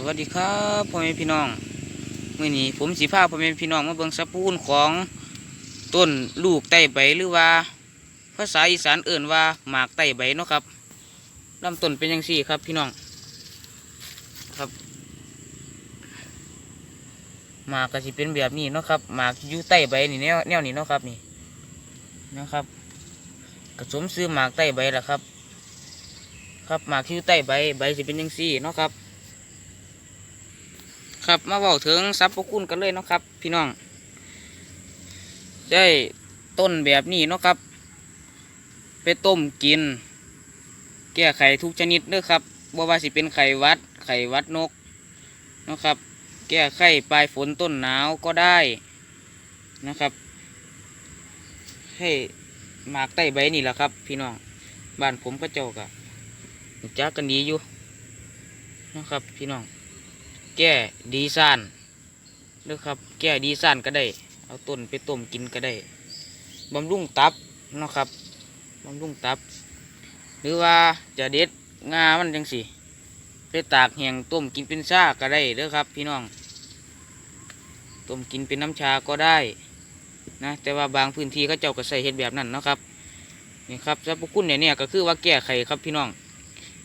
สวัสดีครับพ่อแม่พี่น้องเมื่อนี้ผมสีผ้าพ่อแม่พี่น้องมาเบิ่งสรรพคุณของต้นลูกไต้ใบหรือว่า ภาษาอีสานเอื่นว่าหมากไต้ใบเนาะครับลำต้นเป็นยังสี่ครับพี่น้องครับหมากก็สิเป็นแบบนี้เนาะครับหมากอยู่ใต้ใบนี่แนวแนวนี้เนาะครับนี่นะครับกระสมซื้อหมากใต้ใบแหละครับ ครับหมากที่อยู่ใต้ใบใบสิเป็นยังสี่เนาะครับ ครับมาบอกถึงสรรพคุณกันเลยเนาะครับ พี่น้อง ได้ต้นแบบนี้เนาะครับ ไปต้มกิน แก้ไขทุกชนิดเด้อครับบ่ว่าสิเป็นไข่วัด ไข่วัดนกเนาะครับ แก้ไข้ปลายฝนต้นหนาวก็ได้นะครับ ให้หมากใต้ใบนี่แหละครับ พี่น้องบ้านผมก็เจ้ากะรู้จักกันดีอยู่นะครับ พี่น้อง แก้ดีซ่านเด้อครับ แก้ดีซ่านก็ได้ เอาต้นไปต้มกินก็ได้บำรุงตับนะครับบำรุงตับ หรือว่าจะเด็ดงามันจังสิไปตากแห้งต้มกินเป็นชาก็ได้เด้อครับ พี่น้องต้มกินเป็นน้ำชาก็ได้นะแต่ว่าบางพื้นที่เขาเจ้าก็ใส่เห็ดแบบนั้นนะครับนี่ครับสรรพคุณเนี่ยเนี่ยก็คือว่าแก้ไขครับพี่น้อง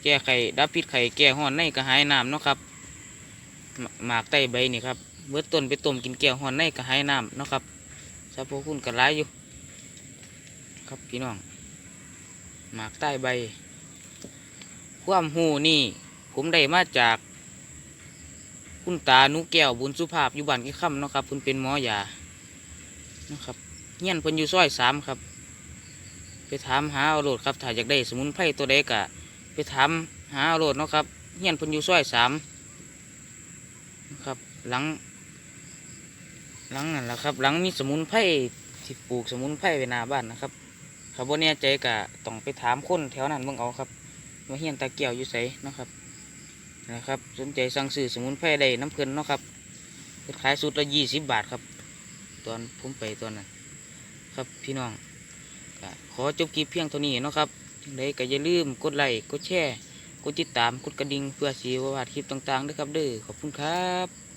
แก้ไขดับพิษไข่แก้ห้อนในกระหายน้ำเนาะครับ หมากไต้ใบนี่ครับเมื่อต้นไปต้มกินแก้วหอนในกระหายน้ำนะครับสรรพคุณกระไรอยู่ ครับพี่น้อง หมากใต้ใบ ความหูนี่ ผมได้มาจาก คุณตานุแก้วบุญสุภาพอยู่บ้านกี่ค่ำนะครับคุณเป็นหมอยานะครับเงี้ยนเพิ่นอยู่ซอยสามครับ ไปถามหาเอาโลดครับถ้าอยากได้สมุนไพรตัวใดกะ ไปถามหาเอาโลดเนาะครับเงี้ยนเพิ่นอยู่ซอยสาม ครับหลัง หลังนั่นแหละครับ หลังมีสมุนไพรที่ปลูกสมุนไพรไว้หน้าบ้านนะครับครับว่าแน่ใจกะต้องไปถามคนแถวนั้นเบิ่งเอาครับว่าเฮียนตาเกี่ยวอยู่ไสเนาะครับนะครับ สนใจสั่งซื้อสมุนไพรได้น้ำเพลินเนาะครับขายสุดละยี่สิบบาทครับ ตอนผมไปตอนนั้นครับพี่น้องขอจบคลิปเพียงเท่านี้เนาะครับจังใดก็อย่าลืมกดไลค์กดแชร์ กดติดตามกดกระดิ่งเพื่อสีว่าพลาดคลิปต่างๆด้วยครับเด้อขอบคุณครับ